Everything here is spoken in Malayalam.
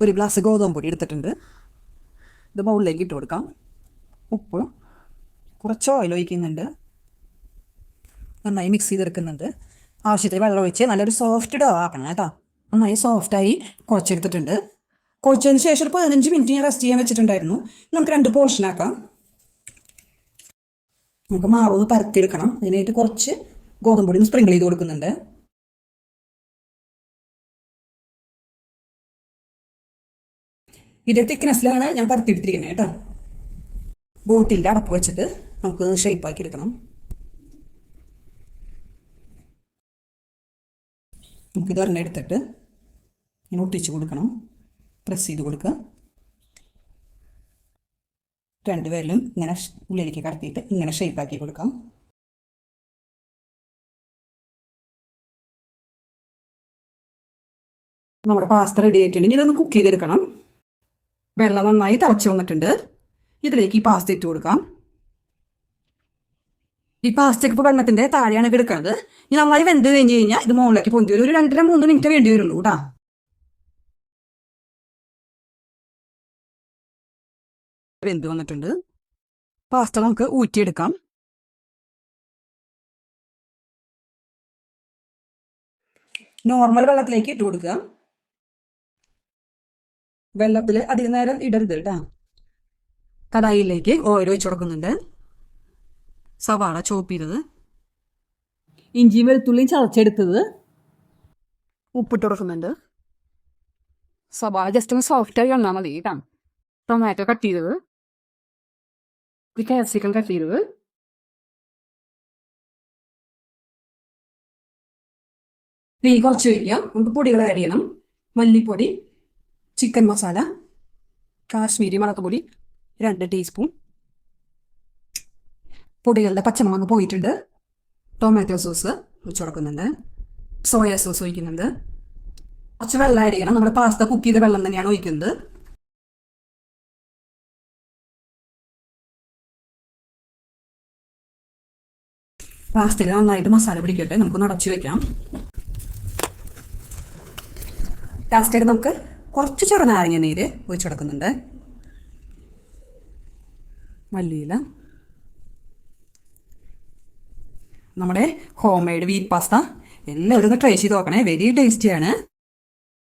ഒരു ഗ്ലാസ് ഗോതമ്പ് പൊടി എടുത്തിട്ടുണ്ട്. ഇത് ബൗളിലേക്ക് ഇട്ട് കൊടുക്കാം. ഉപ്പ് കുറച്ച് ഓയിൽ ഒഴിക്കുന്നുണ്ട്. നന്നായി മിക്സ് ചെയ്തെടുക്കുന്നുണ്ട്. ആവശ്യത്തിന് വെള്ളം ഒഴിച്ച് നല്ലൊരു സോഫ്റ്റ് ഡോ ആക്കണം കേട്ടോ. നന്നായി സോഫ്റ്റായി കുഴച്ചെടുത്തിട്ടുണ്ട്. കുഴച്ചതിന് ശേഷം ഒരു പതിനഞ്ച് മിനിറ്റ് ഞാൻ റെസ്റ്റ് ചെയ്യാൻ വെച്ചിട്ടുണ്ടായിരുന്നു. നമുക്ക് രണ്ട് പോർഷൻ ആക്കാം. നമുക്ക് മാവ് പരത്തിയെടുക്കണം. അതിനായിട്ട് കുറച്ച് ഗോതമ്പൊടി സ്പ്രിങ്കിൾ ചെയ്ത് കൊടുക്കുന്നുണ്ട്. ഇതിന്റെ തിക്നെസ്സിലാണ് ഞാൻ പരത്തിയെടുത്തിരിക്കുന്നത് കേട്ടോ. ബോട്ടിന്റെ അടപ്പ് വെച്ചിട്ട് നമുക്ക് ഷേപ്പ് ആക്കി എടുക്കണം. നമുക്കിത് ഒരെണ്ണം എടുത്തിട്ട് ഇങ്ങനെ ഒട്ടിച്ച് കൊടുക്കണം. പ്രസ് ചെയ്ത് കൊടുക്കുക. രണ്ട് പേരിലും ഇങ്ങനെ ഉള്ളിലേക്ക് കടത്തിയിട്ട് ഇങ്ങനെ ഷേപ്പ് ആക്കി കൊടുക്കാം നമ്മുടെ പാസ്ത റെഡി ആയിട്ടുണ്ട്. ഇനി ഇതൊന്ന് കുക്ക് ചെയ്തെടുക്കണം. വെള്ളം നന്നായി തിളച്ച് വന്നിട്ടുണ്ട്. ഇതിലേക്ക് ഈ പാസ്ത ഇട്ട് കൊടുക്കാം. ഈ പാസ്തയ്ക്ക് ഇപ്പോൾ വെള്ളത്തിന്റെ താഴെയാണ് എടുക്കുന്നത് ഇനി നന്നായി വെന്ത് കഴിഞ്ഞ് കഴിഞ്ഞാൽ ഇത് മുകളിലേക്ക് പൊന്തി വരും. ഒരു രണ്ടര മൂന്ന് മിനിറ്റ് വേണ്ടി വരുള്ളൂ കേട്ടോ വെന്ത് വന്നിട്ടുണ്ട്. പാസ്ത നമുക്ക് ഊറ്റിയെടുക്കാം. നോർമൽ വെള്ളത്തിലേക്ക് ഇട്ട് കൊടുക്കുക. വെള്ളത്തിൽ അധികം നേരം ഇടരുത് കേട്ടോ കടായിലേക്ക് ഓയിൽ ഒഴിച്ചു കൊടുക്കുന്നുണ്ട്. സവാള ചോപ്പിരുത് ഇഞ്ചിയും വെളുത്തുള്ളിയും ചതച്ചെടുത്തത്. ഉപ്പിട്ട് കൊടുക്കുന്നുണ്ട്. സവാള ജസ്റ്റ് ഒന്ന് സോഫ്റ്റായി വന്നാൽ മതി കേട്ടോ ടൊമാറ്റോ കട്ട് ചെയ്തത്. ഒരു ക്യാപ്സിക്കം കട്ട് ചെയ്തത്. തീ കുറച്ച് വയ്ക്കാം നമുക്ക് പൊടികൾ ആഡ് ചെയ്യണം. മല്ലിപ്പൊടി ചിക്കൻ മസാല കാശ്മീരി മുളകുപൊടി രണ്ട് ടീസ്പൂൺ. പൊടികളുടെ പച്ചമുളക് പോയിട്ടുണ്ട്. ടൊമാറ്റോ സോസ് ഒഴിച്ചു കൊടുക്കുന്നുണ്ട്. സോയ സോസ് ഒഴിക്കുന്നുണ്ട്. കുറച്ച് വെള്ളം ചെയ്യണം. നമ്മുടെ പാസ്ത കുക്ക് ചെയ്ത വെള്ളം തന്നെയാണ് ഒഴിക്കുന്നത്. പാസ്തയിൽ നന്നായിട്ട് മസാല പിടിക്കട്ടെ. നമുക്ക് നടച്ചു വെക്കാം. ലാസ്റ്റായിട്ട് നമുക്ക് കുറച്ച് ചെറുനാരങ്ങ നീര് ഒഴിച്ചു കൊടുക്കുന്നുണ്ട്. മല്ലിയില. നമ്മുടെ ഹോം മെയ്ഡ് വീറ്റ് പാസ്ത എല്ലാവരും ഒന്ന് ട്രൈ ചെയ്ത് നോക്കണേ. വെരി ടേസ്റ്റിയാണ്